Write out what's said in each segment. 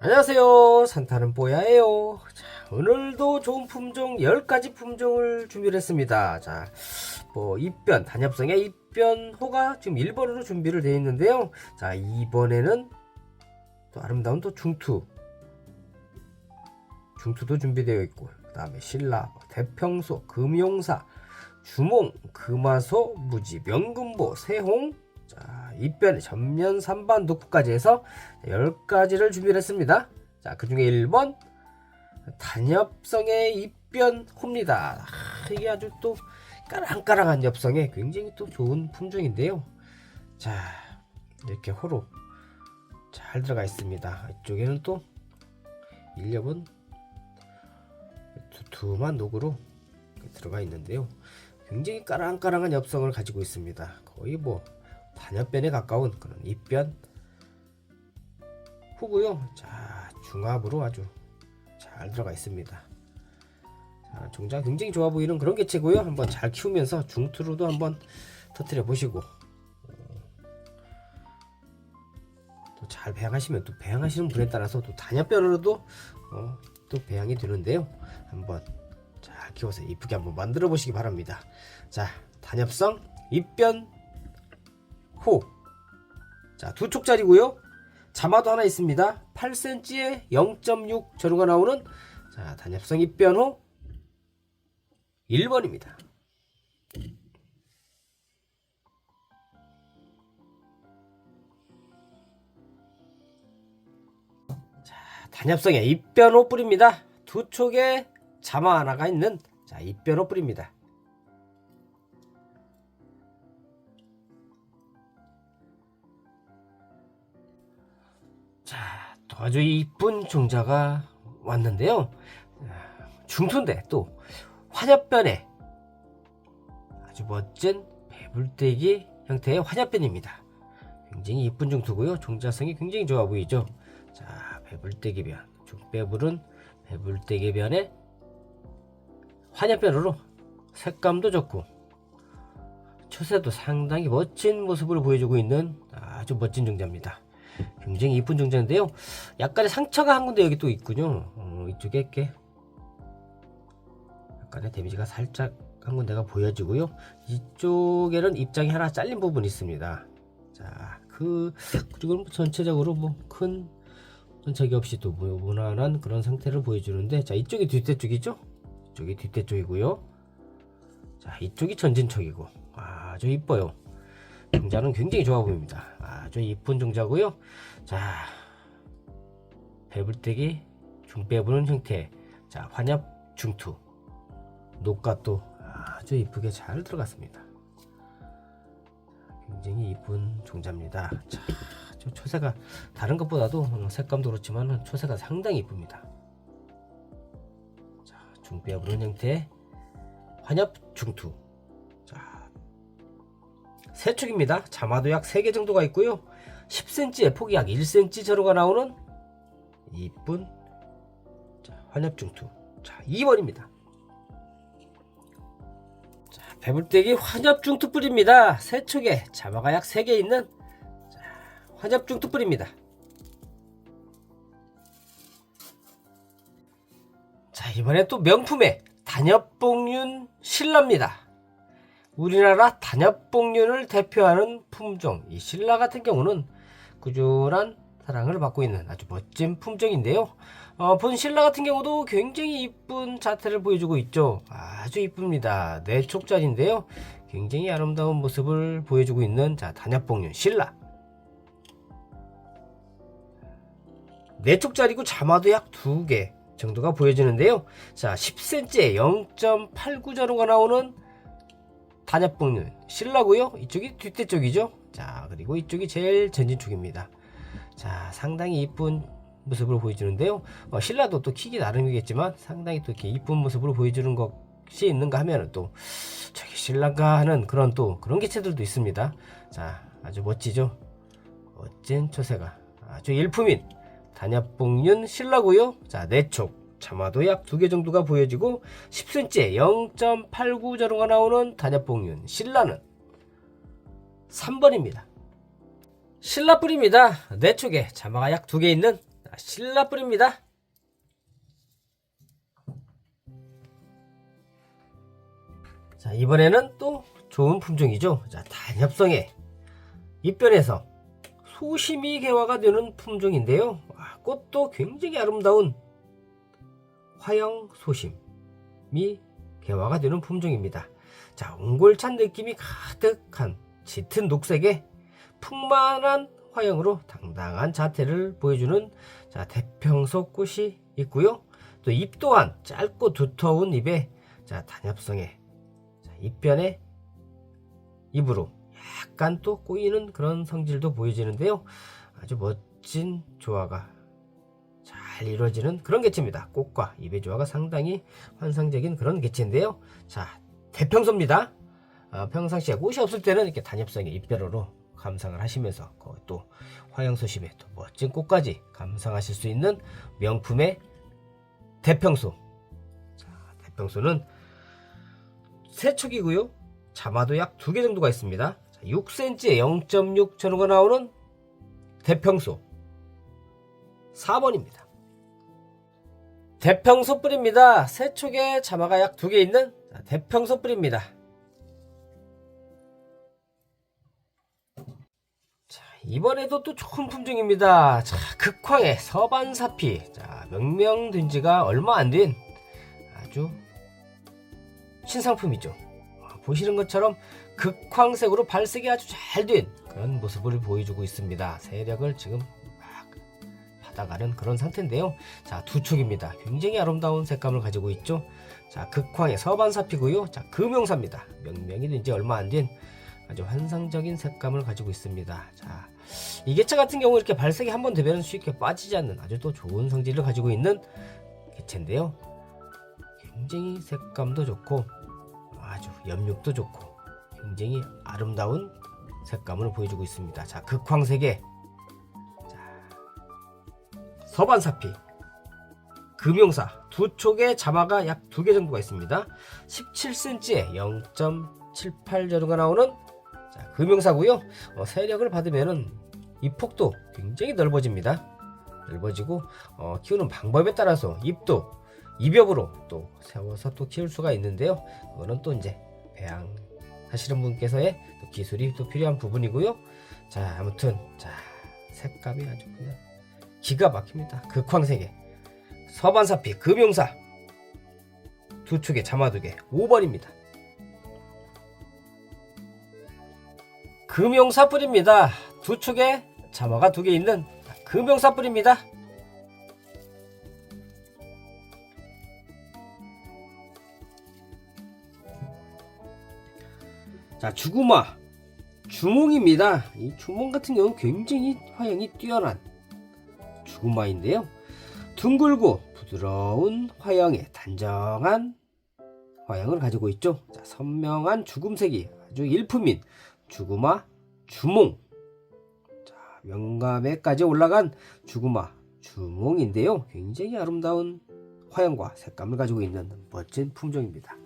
안녕하세요. 산타는 뽀야예요. 자, 오늘도 좋은 품종 10가지 품종을 준비를 했습니다. 자 뭐 입변 단엽성의 입변호가 지금 1번으로 준비를 되어 있는데요. 자 이번에는 또 아름다운 또 중투. 중투도 준비되어 있고 그 다음에 신라 대평소 금용사 주몽 금화소 무지 명금보 세홍. 자, 입변, 전면, 3반, 녹부까지 해서 10가지를 준비를 했습니다. 자, 그 중에 1번, 단엽성의 입변 호입니다. 아, 이게 아주 또 까랑까랑한 엽성에 굉장히 또 좋은 품종인데요. 자, 이렇게 호로 잘 들어가 있습니다. 이쪽에는 또 일엽은 두툼한 녹으로 들어가 있는데요. 굉장히 까랑까랑한 엽성을 가지고 있습니다. 거의 뭐 단엽변에 가까운 그런 입변 후고요. 자 중압으로 아주 잘 들어가 있습니다. 자, 종자 굉장히 좋아 보이는 그런 개체고요. 한번 잘 키우면서 중투로도 한번 터트려 보시고 또 잘 배양하시면 또 배양하시는 분에 따라서 또 단엽변으로도 어, 또 배양이 되는데요. 한번 잘 키워서 이쁘게 한번 만들어 보시기 바랍니다. 자 단엽성 입변 호. 자, 두 촉짜리고요. 자마도 하나 있습니다. 8cm에 0.6 전후가 나오는 자, 단엽성 입변호 1번입니다. 자, 단엽성의 입변호 뿌립니다. 두 촉에 자마 하나가 있는 자, 입변호 뿌립니다. 아주 이쁜 종자가 왔는데요. 중투인데 또 환엽변에 아주 멋진 배불떼기 형태의 환엽변입니다. 굉장히 이쁜 중투고요. 종자성이 굉장히 좋아 보이죠. 자, 배불떼기변, 중배불은 배불떼기변에 환엽변으로 색감도 좋고 초세도 상당히 멋진 모습을 보여주고 있는 아주 멋진 종자입니다. 굉장히 이쁜 종자인데요. 약간의 상처가 한 군데 여기 또 있군요. 어, 이쪽에 이렇게 약간의 데미지가 살짝 한 군데가 보여지고요. 이쪽에는 입장이 하나 잘린 부분이 있습니다. 자, 그 그리고 전체적으로 뭐큰 전착이 없이 또뭐 무난한 그런 상태를 보여주는데, 자 이쪽이 뒷대 쪽이죠? 이쪽이 뒷대 쪽이고요. 자 이쪽이 전진 쪽이고 아주 이뻐요. 종자는 굉장히 좋아 보입니다. 아주 이쁜 종자고요. 자, 배불떼기 중배부는 형태. 자, 환엽 중투. 녹갓도 아주 이쁘게 잘 들어갔습니다. 굉장히 이쁜 종자입니다. 자, 저 초세가 다른 것보다도 어, 색감도 그렇지만 초세가 상당히 이쁩니다. 자, 중배부는 형태. 환엽 중투. 자, 세 축입니다. 자마도 약 3개 정도가 있고요. 10cm에 폭이 약 1cm 저로가 나오는 이쁜 자, 환엽중투. 자, 2번입니다. 자, 배불떼기 환엽중투 뿌립니다. 세 축에 자마가 약 3개 있는 자, 환엽중투 뿌립니다. 자, 이번에 또 명품의 단엽봉륜 신라입니다. 우리나라 단엽봉륜을 대표하는 품종 이 신라 같은 경우는 꾸준한 사랑을 받고 있는 아주 멋진 품종인데요. 어, 본 신라 같은 경우도 굉장히 이쁜 자태를 보여주고 있죠. 아주 이쁩니다. 네 촉짜리인데요. 굉장히 아름다운 모습을 보여주고 있는 자 단엽봉륜 신라. 네 촉짜리고 자마도 약 두 개 정도가 보여지는데요. 자 10cm에 0.89 전후가 나오는 단엽봉륜 신라고요. 이쪽이 뒷대 쪽이죠. 자 그리고 이쪽이 제일 전진 쪽입니다. 자 상당히 이쁜 모습을 보여주는데요. 어, 신라도 또 키기 나름이겠지만 상당히 또 이렇게 이쁜 모습으로 보여주는 것이 있는가 하면은 또 저기 신라가 하는 그런 또 그런 개체들도 있습니다. 자 아주 멋지죠. 멋진 초세가 아주 일품인 단엽봉륜 신라고요. 자 내촉 자마도 약 두 개 정도가 보여지고 10cm에 0.89 자루가 나오는 단엽봉륜 신라는 3번입니다. 신라 뿌립니다. 내 쪽에 자마가 약 두 개 있는 신라 뿌립니다. 자, 이번에는 또 좋은 품종이죠. 자, 단엽성에 입변에서 소심이 개화가 되는 품종인데요. 와, 꽃도 굉장히 아름다운 화영 소심이 개화가 되는 품종입니다. 자, 옹골찬 느낌이 가득한 짙은 녹색에 풍만한 화형으로 당당한 자태를 보여주는 자, 대평소 꽃이 있고요. 또 잎 또한 짧고 두터운 잎에 자, 단엽성에 자, 잎변에 입으로 약간 또 꼬이는 그런 성질도 보여지는데요. 아주 멋진 조화가 잘 이루어지는 그런 개체입니다. 꽃과 잎의 조화가 상당히 환상적인 그런 개체인데요. 자, 대평소입니다. 아, 평상시에 꽃이 없을 때는 이렇게 단엽성의 잎벼로로 감상을 하시면서 또 화영소심의 또 멋진 꽃까지 감상하실 수 있는 명품의 대평소. 자, 대평소는 세촉이고요. 자마도 약 두 개 정도가 있습니다. 자, 6cm에 0.6 전후가 나오는 대평소 4번입니다. 대평소 뿌리입니다. 세촉에 자마가 약 두 개 있는 자, 대평소 뿌리입니다. 자, 이번에도 또 좋은 품종입니다. 자, 극황의 서반사피. 자, 명명된 지가 얼마 안 된 아주 신상품이죠. 아, 보시는 것처럼 극황색으로 발색이 아주 잘 된 그런 모습을 보여주고 있습니다. 세력을 지금 막 받아가는 그런 상태인데요. 자, 두 촉입니다. 굉장히 아름다운 색감을 가지고 있죠. 자, 극황의 서반사피고요. 자, 금용사입니다. 명명이 된지 얼마 안 된 아주 환상적인 색감을 가지고 있습니다. 자, 이 개체 같은 경우 이렇게 발색이 한 번 되면 쉽게 빠지지 않는 아주 또 좋은 성질을 가지고 있는 개체인데요. 굉장히 색감도 좋고 아주 염육도 좋고 굉장히 아름다운 색감을 보여주고 있습니다. 자, 극황색의 자, 서반사피 금용사 두 촉의 자마가 약 두 개 정도가 있습니다. 17cm에 0.78 정도가 나오는 자, 금용사고요. 어, 세력을 받으면은 이 폭도 굉장히 넓어집니다. 넓어지고 어, 키우는 방법에 따라서 잎도 입엽으로 또 세워서 또 키울 수가 있는데요. 그거는 또 이제 배양 하시는 분께서의 또 기술이 또 필요한 부분이고요. 자, 아무튼 자 색감이 아주 그냥 기가 막힙니다. 극황색에 서반사피 금용사 두 축에 자마두개 5번입니다. 금용사 뿌립니다. 두 축에 자마가 두 개 있는 금용사 뿌립니다. 자, 주구마. 주몽입니다. 이 주몽 같은 경우는 굉장히 화형이 뛰어난 주구마인데요. 둥글고 부드러운 화형에 단정한 화형을 가지고 있죠. 자, 선명한 죽음색이 아주 일품인 주구마 주몽. 자, 명감에까지 올라간 주구마 주몽인데요. 굉장히 아름다운 화형과 색감을 가지고 있는 멋진 품종입니다.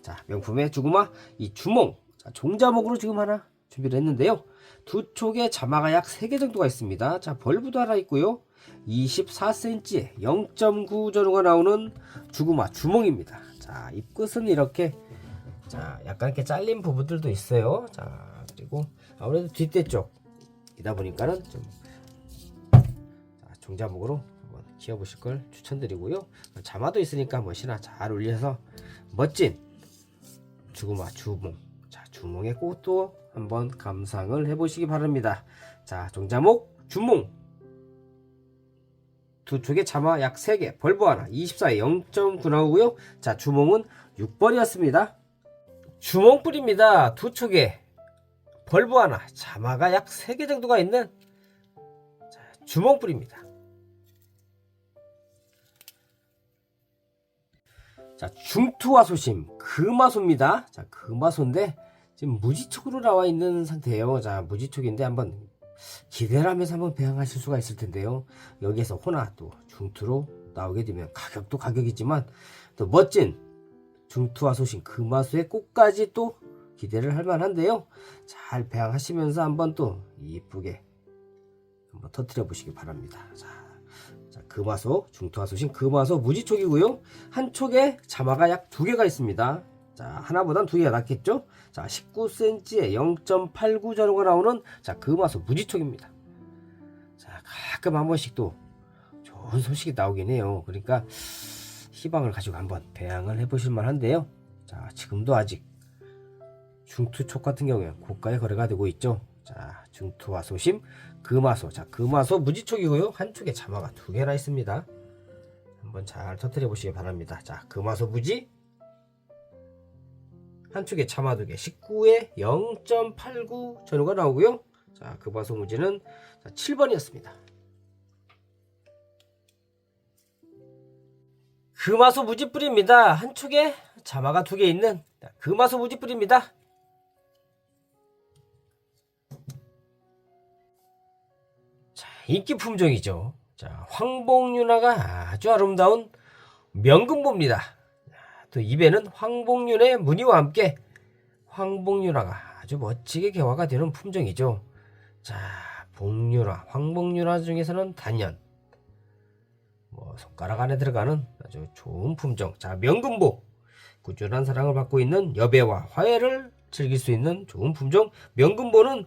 자, 명품의 주구마 이 주몽. 자, 종자목으로 지금 하나 준비를 했는데요. 두 촉에 자마가 약 3개 정도가 있습니다. 자, 벌브도 하나 있고요. 24cm에 0.9 전후가 나오는 주구마 주몽입니다. 자, 잎끝은 이렇게 자, 약간 이렇게 잘린 부분들도 있어요. 자, 그리고 아무래도 뒷대 쪽이다 보니까는 좀 자, 종자목으로 한번 키워보실 걸 추천드리고요. 자마도 있으니까 멋이나 잘 올려서 멋진 주구마 주몽. 자, 주몽의 꽃도 한번 감상을 해보시기 바랍니다. 자, 종자목 주몽. 두 쪽에 자마 약 3개, 벌브 하나, 24에 0.9 나오고요. 자, 주몽은 6번이었습니다. 주몽뿔입니다. 두 촉에 벌브 하나, 자마가 약 3개 정도가 있는 자, 주몽뿔입니다. 자, 중투와 소심, 금화소입니다. 자, 금화소인데 지금 무지촉으로 나와 있는 상태예요. 자, 무지촉인데 한번 기대를 하면서 한번 배양하실 수가 있을 텐데요. 여기에서 호나 또 중투로 나오게 되면 가격도 가격이지만 또 멋진 중투와 소신 금화수의 꽃까지 또 기대를 할 만한데요. 잘 배양하시면서 한번 또 이쁘게 한번 터트려 보시기 바랍니다. 자, 자, 금화소, 중투화 소신 금화소 무지촉이고요. 한 촉에 자마가 약 두 개가 있습니다. 자, 하나보단 두 개가 낫겠죠? 자, 19cm에 0.89 전후가 나오는 자, 금화소 무지촉입니다. 자, 가끔 한 번씩 또 좋은 소식이 나오긴 해요. 그러니까 희망을 가지고 한번 배양을 해보실 만한데요. 자, 지금도 아직 중투촉 같은 경우에 고가의 거래가 되고 있죠. 자, 중투와 소심, 금화소. 자, 금화소 무지촉이고요. 한쪽에 자마가 두 개나 있습니다. 한번 잘 터트려 보시기 바랍니다. 자, 금화소 무지. 한쪽에 자마 두 개. 19에 0.89 전후가 나오고요. 자, 금화소 무지는 7번이었습니다. 금화소 무지뿌리입니다. 한쪽에 자마가 두 개 있는 금화소 무지뿌리입니다. 자, 인기 품종이죠. 자, 황복윤화가 아주 아름다운 명금보입니다. 자, 또 입에는 황복윤의 무늬와 함께 황복윤화가 아주 멋지게 개화가 되는 품종이죠. 자, 복윤화, 황복윤화 중에서는 단연 뭐 손가락 안에 들어가는 아주 좋은 품종. 자, 명금보. 꾸준한 사랑을 받고 있는 여배와 화해를 즐길 수 있는 좋은 품종. 명금보는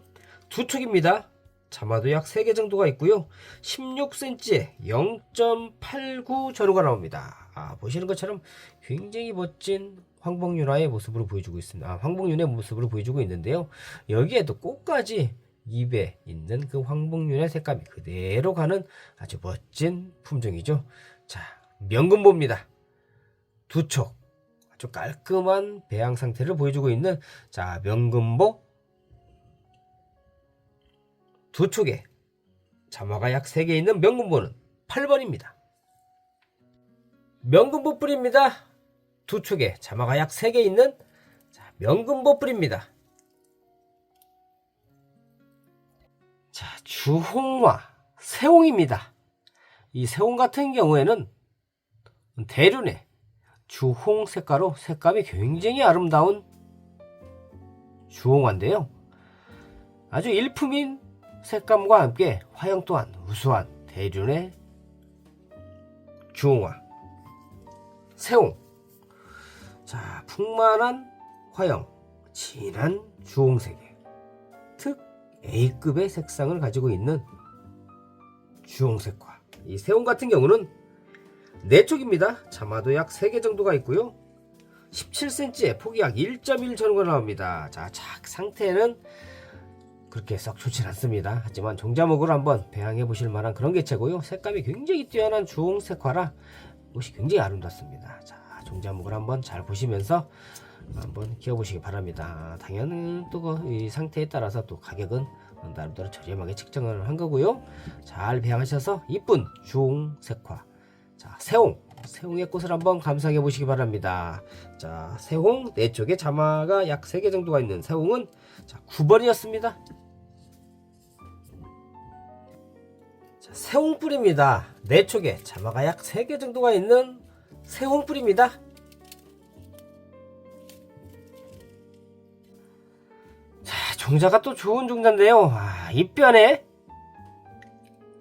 두 촉입니다. 자마도 약 3개 정도가 있고요. 16cm에 0.89 전후가 나옵니다. 아, 보시는 것처럼 굉장히 멋진 황복윤화의 모습으로 보여주고 있습니다. 아, 황복윤의 모습으로 보여주고 있는데요. 여기에도 꽃까지 입에 있는 그 황복윤의 색감이 그대로 가는 아주 멋진 품종이죠. 자, 명금보입니다. 두 촉. 아주 깔끔한 배양 상태를 보여주고 있는 자, 명금보 두 촉에 자마가 약 3개 있는 명금보는 8번입니다. 명금보 뿌리입니다. 두 촉에 자마가 약 3개 있는 자, 명금보 뿌리입니다. 자, 주홍화 세홍입니다. 이 세홍 같은 경우에는 대륜의 주홍 색깔로 색감이 굉장히 아름다운 주홍화인데요. 아주 일품인 색감과 함께 화형 또한 우수한 대륜의 주홍화 세홍 자 풍만한 화형 진한 주홍색에 특 A급의 색상을 가지고 있는 주홍색과 이 세홍 같은 경우는 네 쪽입니다. 자마도 약 3개 정도가 있고요. 17cm에 폭이 약 1.1 전후가 나옵니다. 자, 착 상태는 그렇게 썩 좋진 않습니다. 하지만 종자목으로 한번 배양해 보실 만한 그런 개체고요. 색감이 굉장히 뛰어난 주홍색화라 옷이 굉장히 아름답습니다. 자, 종자목을 한번 잘 보시면서 한번 키워보시기 바랍니다. 당연히 또 이 상태에 따라서 또 가격은 나름대로 저렴하게 측정을 한 거고요. 잘 배양하셔서 이쁜 주홍색화. 자, 새홍. 새홍의 꽃을 한번 감상해 보시기 바랍니다. 자, 새홍 네 쪽에 자마가 약 3개 정도가 있는 새홍은 자, 9번이었습니다. 새홍뿌리입니다. 네 쪽에 자마가 약 3개 정도가 있는 새홍뿌리입니다. 자, 종자가 또 좋은 종자인데요. 아, 입변에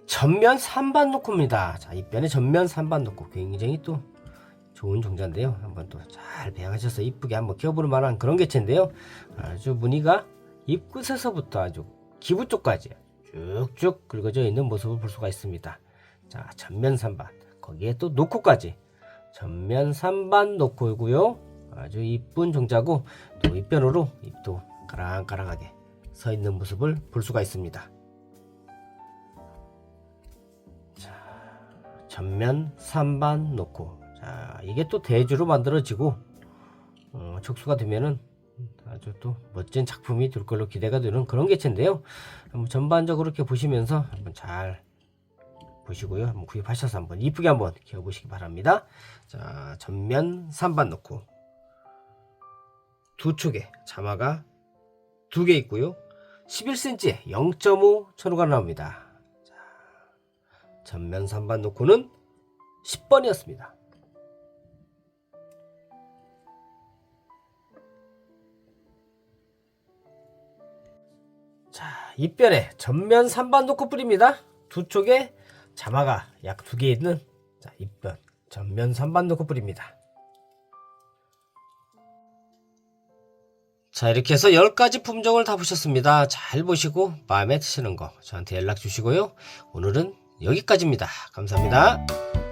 전면 3반 놓고입니다. 자, 입변에 전면 3반 놓고 굉장히 또 좋은 종자인데요. 한번 또 잘 배양하셔서 이쁘게 한번 키워볼 만한 그런 개체인데요. 아주 무늬가 입끝에서부터 아주 기부 쪽까지 쭉쭉 긁어져 있는 모습을 볼 수가 있습니다. 자, 전면 3반. 거기에 또 놓고까지. 전면 3반 놓고이고요. 아주 이쁜 종자고 또 입변으로 입도 까랑까랑하게 서 있는 모습을 볼 수가 있습니다. 전면 3반 놓고 자 이게 또 대주로 만들어지고 어, 촉수가 되면은 아주 또 멋진 작품이 될 걸로 기대가 되는 그런 개체인데요. 한번 전반적으로 이렇게 보시면서 한번 잘 보시고요. 한번 구입하셔서 한번 이쁘게 한번 키워보시기 바랍니다. 자 전면 3반 놓고 두 축에 자마가 두 개 있고요. 11cm에 0.5 천호가 나옵니다. 전면 3반 놓고는 10번이었습니다. 입변에 전면 3반 놓고 뿌립니다. 두 쪽에 자마가 약 두 개 있는 자, 입변 전면 선반도 커플입니다. 자 이렇게 해서 10가지 품종을 다 보셨습니다. 잘 보시고 마음에 드시는 거 저한테 연락 주시고요. 오늘은 여기까지입니다. 감사합니다.